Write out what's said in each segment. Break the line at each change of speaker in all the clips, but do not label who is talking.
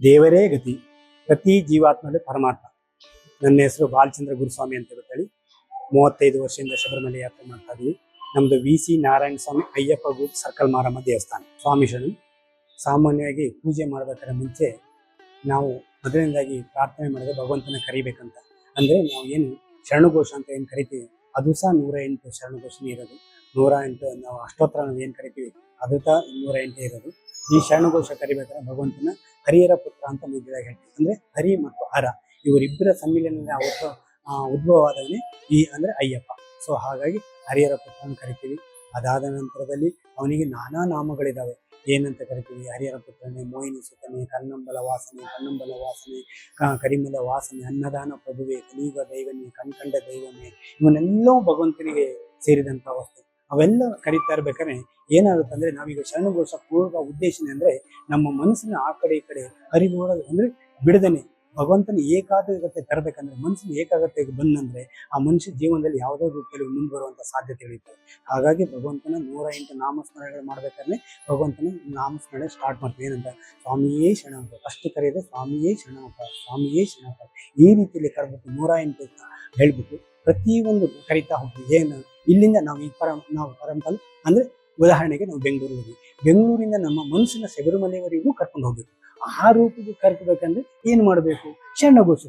ದೇವರೇ ಗತಿ, ಪ್ರತಿ ಜೀವಾತ್ಮದ ಪರಮಾತ್ಮ. ನನ್ನ ಹೆಸರು ಬಾಲಚಂದ್ರ ಗುರುಸ್ವಾಮಿ ಅಂತ ಹೇಳಿ ಮೂವತ್ತೈದು ವರ್ಷದಿಂದ ಶಬರಿಮಲೆ ಯಾತ್ರೆ ಮಾಡ್ತಾ ಇದ್ದೀವಿ ನಮ್ಮದು V C Narayana Swamy Ayyappa Guru circle Maramma ದೇವಸ್ಥಾನ. ಸ್ವಾಮಿ ಶರಣು, ಸಾಮಾನ್ಯವಾಗಿ ಪೂಜೆ ಮಾಡ್ಬೇಕಾದ್ರೆ ಮುಂಚೆ ನಾವು ಮೊದಲನೇದಾಗಿ ಪ್ರಾರ್ಥನೆ ಮಾಡಿದ್ರೆ ಭಗವಂತನ ಕರಿಬೇಕಂತ. ಅಂದ್ರೆ ನಾವು ಏನು ಶರಣಘೋಷ ಅಂತ ಏನು ಕರಿತೀವಿ? ಅದು ಸಹ ನೂರ ಎಂಟು ಶರಣಘೋಷನೇ ಇರೋದು. ನೂರ ಎಂಟು ನಾವು ಅಷ್ಟೋತ್ತರ ನಾವು ಏನು ಕರಿತೀವಿ? ಅದು ಸಹ ನೂರ ಎಂಟೇ ಇರೋದು. ಈ ಶರಣಘೋಷ ಕರಿಬೇಕಾದ್ರೆ ಭಗವಂತನ ಹರಿಹರ ಪುತ್ರ ಅಂತ ಮುಗಿದಾಗ ಹೇಳ್ತೀವಿ. ಅಂದ್ರೆ ಹರಿ ಮತ್ತು ಹರ. ಇವರಿಬ್ಬರ ಸಮ್ಮಿಲನದ ಉದ್ಭವವಾದವನೇ ಈ, ಅಂದ್ರೆ ಅಯ್ಯಪ್ಪ. ಸೊ ಹಾಗಾಗಿ ಹರಿಹರ ಪುತ್ರ ಅಂತ ಕರಿತೀವಿ. ಅದಾದ ನಂತರದಲ್ಲಿ ಅವನಿಗೆ ನಾನಾ ನಾಮಗಳಿದಾವೆ. ಏನಂತ ಕರಿತೀವಿ? ಹರಿಹರ ಪುತ್ರನೇ ಮೋಹಿನಿ ಸುತನೆ ಕನ್ನಂಬಲ ವಾಸನೆ ಕನ್ನಂಬಲ ವಾಸನೆ ಕರಿಮಲ ವಾಸನೆ, ಅನ್ನದಾನ ಪ್ರಭುವೆ ಕಲಿಯುಗ ದೈವನೇ, ಕಣ್ಕಂಡ ದೈವನೇ. ಇವನ್ನೆಲ್ಲವೂ ಭಗವಂತನಿಗೆ ಸೇರಿದಂತಹ ವಸ್ತು. ಅವೆಲ್ಲ ಕರೀತಾ ಇರ್ಬೇಕಾದ್ರೆ ಏನಾಗುತ್ತೆ ಅಂದ್ರೆ ನಾವೀಗ ಶರಣಗೊಳಿಸೋ ಪೂರ್ವ ಉದ್ದೇಶನೇ ಅಂದ್ರೆ ನಮ್ಮ ಮನಸ್ಸನ್ನ ಆ ಕಡೆ ಈ ಕಡೆ ಹರಿದೋಡೋದು ಅಂದ್ರೆ ಬಿಡದನೆ. ಭಗವಂತನ ಏಕಾಗ್ರತೆ ತರಬೇಕಂದ್ರೆ ಮನಸ್ಸಿನ ಏಕಾಗ್ರತೆಗೆ ಬಂದಂದ್ರೆ ಆ ಮನುಷ್ಯ ಜೀವನದಲ್ಲಿ ಯಾವುದೋ ರೂಪದಲ್ಲಿ ಮುಂದೆ ಬರುವಂತ ಇರುತ್ತೆ. ಹಾಗಾಗಿ ಭಗವಂತನ ನೂರ ಎಂಟು ನಾಮಸ್ಮರಣೆಗಳು ಮಾಡ್ಬೇಕಾದ್ರೆ ಭಗವಂತನ ನಾಮಸ್ಮರಣೆ ಸ್ಟಾರ್ಟ್ ಮಾಡ್ತೀವಿ. ಏನಂತ? ಸ್ವಾಮಿಯೇ ಶರಣಪ್ಪ ಅಷ್ಟು ಕರೆಯದೆ ಸ್ವಾಮಿಯೇ ಶರಣಪ್ಪ ಸ್ವಾಮಿಯೇ ಶರಣಪ್ಪ ಈ ರೀತಿಯಲ್ಲಿ ಕರೆದ್ಬಿಟ್ಟು ನೂರ ಎಂಟು ಹೇಳ್ಬಿಟ್ಟು ಪ್ರತಿಯೊಂದು ಕರಿತಾ ಹೋಗ್ತೀವಿ. ಏನು? ಇಲ್ಲಿಂದ ನಾವು ಈ ಪರಂ, ನಾವು ಪರಂಪಲ್, ಅಂದ್ರೆ ಉದಾಹರಣೆಗೆ ನಾವು ಬೆಂಗಳೂರಿಗೆ ಹೋಗಿ ಬೆಂಗಳೂರಿಂದ ನಮ್ಮ ಮನಸ್ಸಿನ ಶಬರಿಮಲೆವರೆಗೂ ಕರ್ಕೊಂಡು ಹೋಗ್ಬೇಕು. ಆ ರೂಪಿಗೆ ಕರ್ಕಬೇಕಂದ್ರೆ ಏನು ಮಾಡಬೇಕು? ಶರಣಘೋಷ.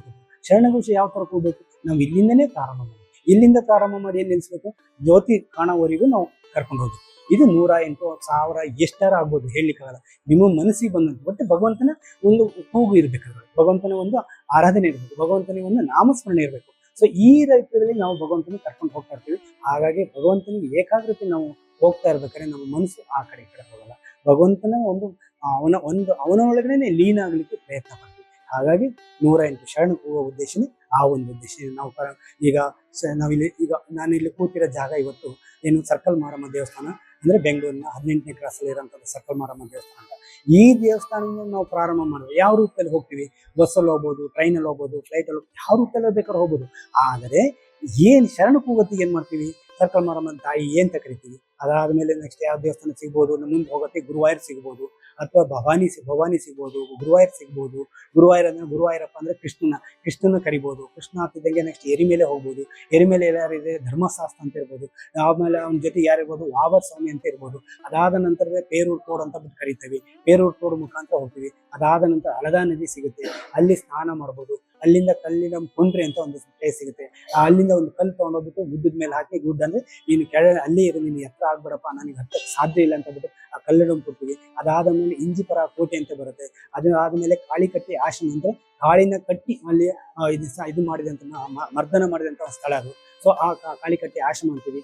ಶರಣಘೋಷ ಯಾವ ತರ ಹೋಗ್ಬೇಕು ನಾವು ಇಲ್ಲಿಂದನೇ ಪ್ರಾರಂಭ ಮಾಡಬೇಕು ಇಲ್ಲಿಂದ ಪ್ರಾರಂಭ ಮಾಡಿ ಏನ್ ನಿಲ್ಸ್ಬೇಕು ಜ್ಯೋತಿ ಕಾಣೋವರೆಗೂ ನಾವು ಕರ್ಕೊಂಡು ಹೋಗಬೇಕು. ಇದು ನೂರ ಎಂಟು ಸಾವಿರ ಎಷ್ಟರ ಆಗ್ಬೋದು ಹೇಳಲಿಕ್ಕಾಗಲ್ಲ. ನಿಮ್ಮ ಮನಸ್ಸಿಗೆ ಬಂದಂತೆ. ಒಟ್ಟು ಭಗವಂತನ ಒಂದು ಕೂಗು ಇರ್ಬೇಕಾದ್ರೆ ಭಗವಂತನ ಒಂದು ಆರಾಧನೆ ಇರಬೇಕು. ಭಗವಂತನಿಗೆ ಒಂದು ನಾಮಸ್ಮರಣೆ ಇರಬೇಕು. ಸೊ ಈ ರೀತಿಯಲ್ಲಿ ನಾವು ಭಗವಂತನ ಕರ್ಕೊಂಡು ಹೋಗ್ತಾ ಇರ್ತೀವಿ. ಹಾಗಾಗಿ ಭಗವಂತನಿಗೆ ಏಕಾಗ್ರತೆ ನಾವು ಹೋಗ್ತಾ ಇರ್ಬೇಕಾದ್ರೆ ನಮ್ಮ ಮನಸ್ಸು ಆ ಕಡೆ ಕಡೆ ಹೋಗಲ್ಲ. ಭಗವಂತನ ಒಂದು, ಅವನ ಒಂದು, ಅವನ ಒಳಗಡೆ ಲೀನ ಆಗ್ಲಿಕ್ಕೆ ಪ್ರಯತ್ನ ಪಡ್ತೀವಿ. ಹಾಗಾಗಿ ನೂರ ಎಂಟು ಶರಣ ಹೋಗುವ ಉದ್ದೇಶನೇ ಆ ಒಂದು ಉದ್ದೇಶ. ನಾವು ಈಗ ನಾವಿಲ್ಲಿ, ಈಗ ನಾನು ಇಲ್ಲಿ ಕೂತಿರೋ ಜಾಗ ಇವತ್ತು, ಏನು ಸರ್ಕಲ್ ಮಾರಮ್ಮ ದೇವಸ್ಥಾನ ಅಂದ್ರೆ ಬೆಂಗಳೂರಿನ ಹದಿನೆಂಟನೇ ಕ್ರಾಸ್ ಇರೋಂಥದ್ದು ಸರ್ಕಲ್ ಮಾರಮ್ಮ ದೇವಸ್ಥಾನ. ಈ ದೇವಸ್ಥಾನದಿಂದ ನಾವು ಪ್ರಾರಂಭ ಮಾಡುವ ಯಾವ ರೂಪದಲ್ಲಿ ಹೋಗ್ತೀವಿ? ಬಸ್ಸಲ್ಲಿ ಹೋಗ್ಬೋದು ಟ್ರೈನಲ್ಲಿ ಹೋಗ್ಬೋದು ಫ್ಲೈಟಲ್ಲಿ ಯಾವ ರೂಪದಲ್ಲಿ ಬೇಕಾದ್ರೆ ಹೋಗ್ಬೋದು. ಆದರೆ ಏನ್ ಶರಣ ಕೂಗತ್ತಿಗೆ ಏನ್ ಮಾಡ್ತೀವಿ? ಸರ್ಕಲ್ ಮಾರಮ್ಮನ ತಾಯಿ ಏನ್ ಕರಿತೀವಿ ಅದಾದ್ಮೇಲೆ ನೆಕ್ಸ್ಟ್ ಯಾವ ದೇವಸ್ಥಾನ ಸಿಗ್ಬೋದು? ಮುಂದೆ ಹೋಗತ್ತೆ ಗುರುವಾಯೂರ್ ಸಿಗ್ಬೋದು. ಅಥವಾ ಭವಾನಿ ಭವಾನಿ ಸಿಗ್ಬೋದು, ಗುರುವಾಯೂರ್ ಸಿಗ್ಬೋದು. ಗುರುವಾಯೂರ್ ಅಂದ್ರೆ ಗುರುವಾಯರಪ್ಪ ಅಂದ್ರೆ ಕೃಷ್ಣನ ಕೃಷ್ಣನ ಕರಿಬೋದು. ಕೃಷ್ಣ ಆಗ್ತಿದ್ದಂಗೆ ನೆಕ್ಸ್ಟ್ ಎರಿಮೇಲೆ ಹೋಗ್ಬೋದು. ಎರಿಮೇಲೆ ಯಾರಿದೆ ಧರ್ಮಶಾಸ್ತ್ರ ಅಂತ ಇರ್ಬೋದು. ಆಮೇಲೆ ಅವನ ಜೊತೆ ಯಾರಿರ್ಬೋದು ವಾವರ್ ಸ್ವಾಮಿ ಅಂತ ಇರ್ಬೋದು. ಅದಾದ ನಂತರವೇ ಪೇರೂರ್ ಕೋಡ್ ಅಂತ ಬಿಟ್ಟು ಕರಿತೀವಿ. ಪೇರೂರ್ ಕೋಡ್ ಮುಖಾಂತರ ಹೋಗ್ತೀವಿ. ಅದಾದ ನಂತರ ಹಳದಾ ನದಿ ಸಿಗುತ್ತೆ. ಅಲ್ಲಿ ಸ್ನಾನ ಮಾಡ್ಬೋದು. ಅಲ್ಲಿಂದ ಕಲ್ಲಿನ ಕೊಂಡ್ರೆ ಅಂತ ಒಂದು ಪ್ಲೇಸ್ ಸಿಗುತ್ತೆ. ಅಲ್ಲಿಂದ ಒಂದು ಕಲ್ಲು ತೊಗೊಂಡೋಗ್ಬಿಟ್ಟು ಗುಡ್ಡದ ಮೇಲೆ ಹಾಕಿ ಗುಡ್ಡ ಅಂದ್ರೆ ನೀನು ಕೆಳ ಅಲ್ಲೇ ಇರು, ನೀನು ಎತ್ತರ ಆಗ್ಬಿಡಪ್ಪ, ನನಗೆ ಹತ್ತಕ್ಕೆ ಸಾಧ್ಯ ಇಲ್ಲ ಅಂತ ಬಿಟ್ಟು ಆ ಕಲ್ಲಡಂ ಕೊಟ್ಟಿವಿ ಅದಾದ ಮೇಲೆ ಇಂಜಿಪರ ಕೋಟೆ ಅಂತ ಬರುತ್ತೆ. ಅದು ಕಾಳಿ ಕಾಳಿಕಟ್ಟಿ ಆಶ್ರಮ ಅಂದ್ರೆ ಕಾಳಿನ ಕಟ್ಟಿ ಅಲ್ಲಿ ಇದು ಇದು ಮಾಡಿದಂತ ಮರ್ದನ ಮಾಡಿದಂತ ಸ್ಥಳ ಅದು. ಸೊ ಆ ಕಾಳಿಕಟ್ಟಿ ಆಶ್ರಮ ಅಂತೀವಿ.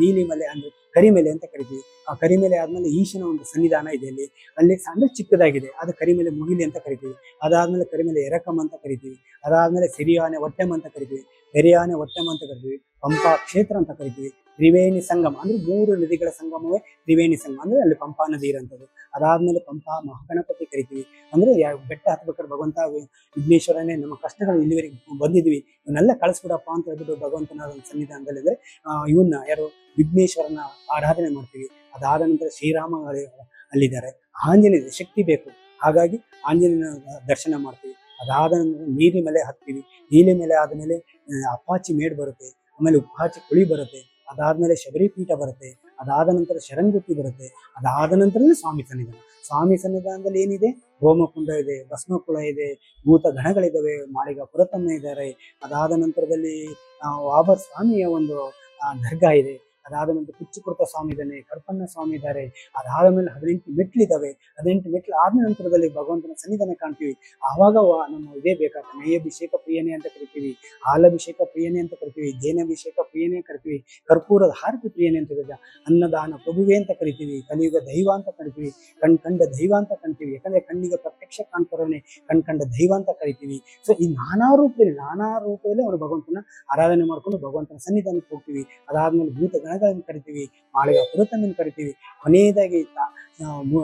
ಮೀನಿ ಮಲೆ ಅಂದ್ರೆ ಕರಿಮೆಲೆ ಅಂತ ಕರಿತೀವಿ. ಆ ಕರಿಮೆಲೆ ಆದ್ಮೇಲೆ ಈಶನ ಒಂದು ಸನ್ನಿಧಾನ ಇದೆ ಅಲ್ಲಿ. ಅಲ್ಲಿ ಅಂದ್ರೆ ಚಿಕ್ಕದಾಗಿದೆ. ಅದು ಕರಿಮೆಲೆ ಮುಗಿಲಿ ಅಂತ ಕರಿತೀವಿ. ಅದಾದ್ಮೇಲೆ ಕರಿಮೆಲೆ ಎರಕಮ್ ಅಂತ ಕರಿತೀವಿ. ಅದಾದ್ಮೇಲೆ ಸಿರಿಯಾನೆ ಒಟ್ಟೆಮ್ ಅಂತ ಕರಿತೀವಿ. ಪೆರಿಯಾನೆ ಒಟ್ಟೆಮ್ ಅಂತ ಕರಿತೀವಿ. ಪಂಪಾ ಕ್ಷೇತ್ರ ಅಂತ ಕರಿತೀವಿ. ತ್ರಿವೇಣಿ ಸಂಗಮ ಅಂದ್ರೆ ಮೂರು ನದಿಗಳ ಸಂಗಮವೇ ತ್ರಿವೇಣಿ ಸಂಗಮ ಅಂದ್ರೆ ಅಲ್ಲಿ ಪಂಪಾ ನದಿ ಇರೋಂಥದ್ದು ಅದಾದ್ಮೇಲೆ ಪಂಪಾ ಮಹಾಗಣಪತಿ ಕರಿತೀವಿ. ಅಂದ್ರೆ ಬೆಟ್ಟ ಹತ್ಬೇಕಾದ್ರೆ ಭಗವಂತ ವಿಘ್ನೇಶ್ವರನೇ ನಮ್ಮ ಕಷ್ಟಗಳು ಇಲ್ಲಿವರೆಗೆ ಬಂದಿದ್ವಿ. ಇವನ್ನೆಲ್ಲ ಕಳಿಸ್ಬಿಡಪ್ಪ ಅಂತ ಹೇಳ್ಬಿಟ್ಟು ಭಗವಂತನ ಸನ್ನಿಧಾನದಲ್ಲಿ ಅಂದ್ರೆ ಇವನ್ನ ಯಾರು ವಿಘ್ನೇಶ್ವರನ ಆರಾಧನೆ ಮಾಡ್ತೀವಿ. ಅದಾದ ನಂತರ ಶ್ರೀರಾಮ ಅಲ್ಲಿ- ಅಲ್ಲಿದ್ದಾರೆ. ಆಂಜನೇಯ ಶಕ್ತಿ ಬೇಕು. ಹಾಗಾಗಿ ಆಂಜನೇಯನ ದರ್ಶನ ಮಾಡ್ತೀವಿ. ಅದಾದ ನಂತರ ನೀಲಿ ಮೇಲೆ ಹತ್ತೀವಿ ನೀಲಿ ಮೇಲೆ ಆದ್ಮೇಲೆ ಅಪಾಚಿ ಮೇಡ್ ಬರುತ್ತೆ. ಆಮೇಲೆ ಉಪಾಚಿ ಕುಳಿ ಬರುತ್ತೆ. ಅದಾದ್ಮೇಲೆ ಶಬರಿ ಪೀಠ ಬರುತ್ತೆ ಅದಾದ ನಂತರ ಶರಂಗುತ್ತಿ ಬರುತ್ತೆ ಅದಾದ ನಂತರ ಸ್ವಾಮಿ ಸನ್ನಿಧಾನ. ಸ್ವಾಮಿ ಸನ್ನಿಧಾನದಲ್ಲಿ ಏನಿದೆ? ಹೋಮಕುಂಡ ಇದೆ ಭಸ್ಮಕುಳ ಇದೆ ಭೂತ ಗಣಗಳಿದ್ದಾವೆ ಮಾಳಿಗ ಪುರತಮ್ಮ ಇದ್ದಾರೆ ಅದಾದ ನಂತರದಲ್ಲಿ ಆ, ವಾಬರ್ ಸ್ವಾಮಿಯ ಒಂದು ದರ್ಗಾ ಇದೆ. ಅದಾದ ಮೇಲೆ ಕುಚ್ಚುಕುರ್ತ ಸ್ವಾಮಿ ಇದ್ದಾನೆ, ಕರ್ಪಣ್ಣ ಸ್ವಾಮಿ ಇದ್ದಾರೆ. ಅದಾದ ಮೇಲೆ ಹದಿನೆಂಟು ಮೆಟ್ಲಿದ್ದಾವೆ ಹದಿನೆಂಟು ಮೆಟ್ಲು ಆದ ನಂತರದಲ್ಲಿ ಭಗವಂತನ ಸನ್ನಿಧಾನ ಕಾಣ್ತೀವಿ. ಆವಾಗ ನಮ್ಮ ಇದೇ ಬೇಕಾಗ್ತದೆ ನೈಯಭಿಷೇಕ ಪ್ರಿಯನೇ ಅಂತ ಕರಿತೀವಿ. ಹಾಲಭಿಷೇಕ ಪ್ರಿಯನೇ ಅಂತ ಕರಿತೀವಿ. ಜೇನಾಭಿಷೇಕ ಪ್ರಿಯನೇ ಕರಿತೀವಿ. ಕರ್ಪೂರದ ಹಾರತಿ ಪ್ರಿಯನೇ ಅಂತ ಕರಿತೀವಿ. ಅನ್ನದಾನ ಪ್ರಭುವೆ ಅಂತ ಕರಿತೀವಿ. ಕಲಿಯುಗ ದೈವ ಅಂತ ಕರಿತೀವಿ. ಕಣ್ ಕಂಡ ದೈವ ಅಂತ ಕರಿತೀವಿ. ಯಾಕಂದ್ರೆ ಕಣ್ಣಿಗೆ ಪ್ರತ್ಯಕ್ಷ ಕಾಣ್ತಾರನೆ ಕಣ್ ಕಂಡ ದೈವ ಅಂತ ಕರಿತೀವಿ. ಸೊ ಈ ನಾನಾ ರೂಪದಲ್ಲಿ ನಾನಾ ರೂಪದಲ್ಲಿ ಅವರು ಭಗವಂತನ ಆರಾಧನೆ ಮಾಡ್ಕೊಂಡು ಭಗವಂತನ ಸನ್ನಿಧಾನಕ್ಕೆ ಹೋಗ್ತೀವಿ. ಅದಾದ್ಮೇಲೆ ಭೂತ ಗಣಗಳನ್ನು ಕರಿತೀವಿ, ಮಾಳಿಗೆ ಹುರುತನ್ನು ಕರಿತೀವಿ ಕೊನೆಯದಾಗಿ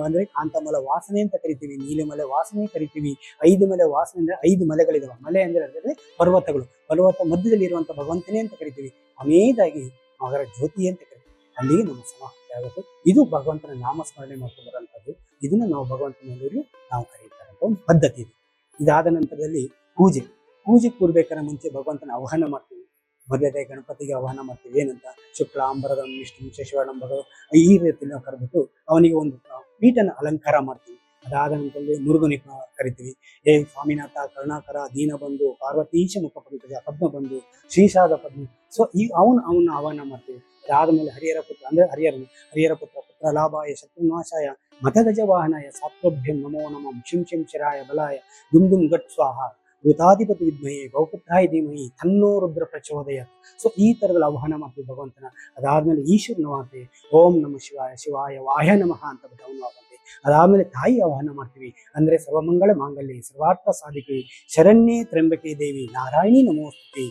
ಅಂದ್ರೆ ಕಾಂತಮಲ ವಾಸನೆ ಅಂತ ಕರಿತೀವಿ, ನೀಲಿಮಲೆ ವಾಸನೆ ಕರಿತೀವಿ, ಐದು ಮಲೆ ವಾಸನೆ ಅಂದ್ರೆ ಐದು ಮಲೆಗಳಿದಾವೆ. ಮಲೆ ಅಂದ್ರೆ ಅಂದ್ರೆ ಪರ್ವತಗಳು, ಪರ್ವತ ಮಧ್ಯದಲ್ಲಿ ಇರುವಂತ ಭಗವಂತನೇ ಅಂತ ಕರಿತೀವಿ. ಕೊನೆಯದಾಗಿ ಮಗರ ಜ್ಯೋತಿ ಅಂತ ಕರಿತೀವಿ. ಅಲ್ಲಿಗೆ ನಮ್ಮ ಸಮಾಪ್ತಿ ಆಗುತ್ತೆ. ಇದು ಭಗವಂತನ ನಾಮಸ್ಮರಣೆ ಮಾಡ್ಕೊಂಡು ಬರುವಂತದ್ದು ಇದನ್ನ ನಾವು ಭಗವಂತನಲ್ಲಿ ನಾವು ಕರೀತಾರೆ ಒಂದು ಪದ್ಧತಿ ಇದು. ಇದಾದ ನಂತರದಲ್ಲಿ ಪೂಜೆ. ಪೂಜೆ ಕೂರ್ಬೇಕಾದ್ರೆ ಮುಂಚೆ ಭಗವಂತನ ಆಹ್ವಾನ ಮಾಡ್ತೀವಿ. ಮೊದಲೇ ಗಣಪತಿಗೆ ಆಹ್ವಾನ ಮಾಡ್ತೀವಿ. ಏನಂತ? ಶುಕ್ಲ, ಅಂಬರದ, ವಿಷ್ಣು ಶಶಿವರ್ಣ ಈ ರೀತಿ ನಾವು ಕರೆದ್ಬಿಟ್ಟು ಅವನಿಗೆ ಒಂದು ಪೀಠನ ಅಲಂಕಾರ ಮಾಡ್ತೀವಿ. ಅದಾದ ನಂತರದಲ್ಲಿ ಮುರುಗನಿಗೆ ಕರಿತೀವಿ. ಏ ಸ್ವಾಮಿನಾಥ, ಕರುಣಾಕರ ದೀನಬಂಧು ಪಾರ್ವತೀಶ ಮುಖ ಪದ್ಮ ಬಂಧು ಶ್ರೀಶಾದ ಪದ್ಮ. ಸೊ ಈ ಅವನು ಅವನ ಆಹ್ವಾನ ಮಾಡ್ತೀವಿ. ಅದಾದ್ಮೇಲೆ ಹರಿಹರ ಪುತ್ರ, ಅಂದ್ರೆ ಹರಿಹರ ಹರಿಹರ ಪುತ್ರ ಪುತ್ರ ಲಾಭಾಯ, ಶತ್ರುನಾಶಾಯ, ಮತಗಜ ವಾಹನಾಯ, ಸಾತ್ವಭ್ಯಂ ನಮೋ ನಮಂ, ಶಿಂ ಶಿಂ ಶಿರಾಯ, ಬಲಾಯ ದುಮ್ ಗಟ್ ಸ್ವಾಹ. ಋತಾಧಿಪತಿ ವಿದ್ಮಹಿ ಬಹುಪುತ್ರಾಯ ಧೀಮಹಿ, ತನ್ನೋ ರುದ್ರ ಪ್ರಚೋದಯ. ಸೊ ಈ ತರದಲ್ಲಿ ಆಹ್ವಾನ ಮಾಡ್ತೀವಿ ಭಗವಂತನ. ಅದಾದ್ಮೇಲೆ ಈಶ್ವರನ ಮಾತೆ ಓಂ ನಮ ಶಿವಾಯ ಶಿವಾಯ ವಾಯ ನಮಃ ಅಂತ ಆಗುತ್ತೆ ಅದಾದ್ಮೇಲೆ ತಾಯಿ ಆವಾಹನ ಮಾಡ್ತೀವಿ. ಅಂದ್ರೆ ಸರ್ವಮಂಗಳ ಮಾಂಗಲ್ಯ ಸರ್ವಾರ್ಥ ಸಾಧಿಕೆ ಶರಣ್ಯೇ ತ್ರಂಬಕೆ ದೇವಿ ನಾರಾಯಣಿ ನಮೋಸ್ತುತಿ.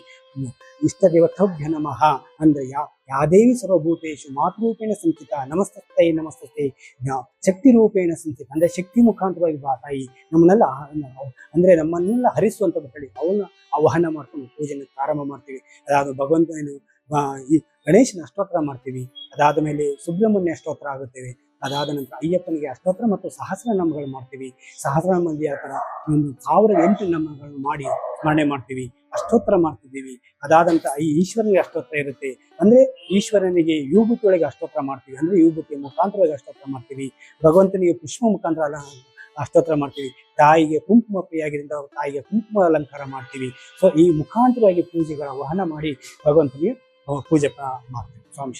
ಇಷ್ಟ ದೇವತಭ್ಯ ನಮಃ. ಅಂದ್ರೆ ಯಾ ಯಾ ದೇವಿ ಸರ್ವಭೂತೇಶು ಮಾತೃರೂಪೇಣ ಸಂಚಿತ ನಮಸ್ತೈ ನಮಸ್ತೈ ಶಕ್ತಿ ರೂಪೇಣ ಸಂಚಿತ. ಅಂದ್ರೆ ಶಕ್ತಿ ಮುಖಾಂತರವಾಗಿ ಬಾ ತಾಯಿ. ನಮ್ಮನ್ನೆಲ್ಲ ಅಂದ್ರೆ ನಮ್ಮನ್ನೆಲ್ಲ ಹರಿಸುವಂತ ಹೇಳಿ ಅವನ್ನ ಆವಾಹನ ಮಾಡ್ಕೊಂಡು ಪೂಜೆನ ಪ್ರಾರಂಭ ಮಾಡ್ತೀವಿ. ಅದಾದ ಭಗವಂತನ ಆ, ಈ ಗಣೇಶನ ಅಷ್ಟೋತ್ತರ ಮಾಡ್ತೀವಿ. ಅದಾದ ಮೇಲೆ ಸುಬ್ರಹ್ಮಣ್ಯ ಅಷ್ಟೋತ್ತರ ಆಗುತ್ತೇವೆ. ಅದಾದ ನಂತರ ಅಯ್ಯಪ್ಪನಿಗೆ ಅಷ್ಟೋತ್ತರ ಮತ್ತು ಸಹಸ್ರನಾಮಗಳು ಮಾಡ್ತೀವಿ. ಸಹಸ್ರನಾಮದಲ್ಲಿ ಆ ಥರ ಒಂದು ಸಾವಿರ ಎಂಟು ನಾಮಗಳನ್ನು ಮಾಡಿ ಸ್ಮರಣೆ ಮಾಡ್ತೀವಿ. ಅಷ್ಟೋತ್ತರ ಮಾಡ್ತಿದ್ದೀವಿ. ಅದಾದಂತ ಈ ಈಶ್ವರನಿಗೆ ಅಷ್ಟೋತ್ತರ ಇರುತ್ತೆ. ಅಂದ್ರೆ ಈಶ್ವರನಿಗೆ ಯೂಬುತಿ ಅಷ್ಟೋತ್ರ ಮಾಡ್ತೀವಿ. ಅಂದ್ರೆ ಯೂಬುತಿ ಮುಖಾಂತರವಾಗಿ ಅಷ್ಟೋತ್ತರ ಮಾಡ್ತೀವಿ. ಭಗವಂತನಿಗೆ ಪುಷ್ಪ ಮುಖಾಂತರ ಅಷ್ಟೋತ್ರ ಅಷ್ಟೋತ್ತರ ಮಾಡ್ತೀವಿ. ತಾಯಿಗೆ ಕುಂಕುಮ ಪ್ರಿಯಾಗಿರಿಂದ ತಾಯಿಗೆ ಕುಂಕುಮ ಅಲಂಕಾರ ಮಾಡ್ತೀವಿ. ಸೊ ಈ ಮುಖಾಂತರವಾಗಿ ಪೂಜೆಗಳ ವಹನ ಮಾಡಿ ಭಗವಂತನಿಗೆ ಅಹ್, ಪೂಜೆ ಪ್ರ- ಮಾಡ್ತೀವಿ ಸ್ವಾಮಿ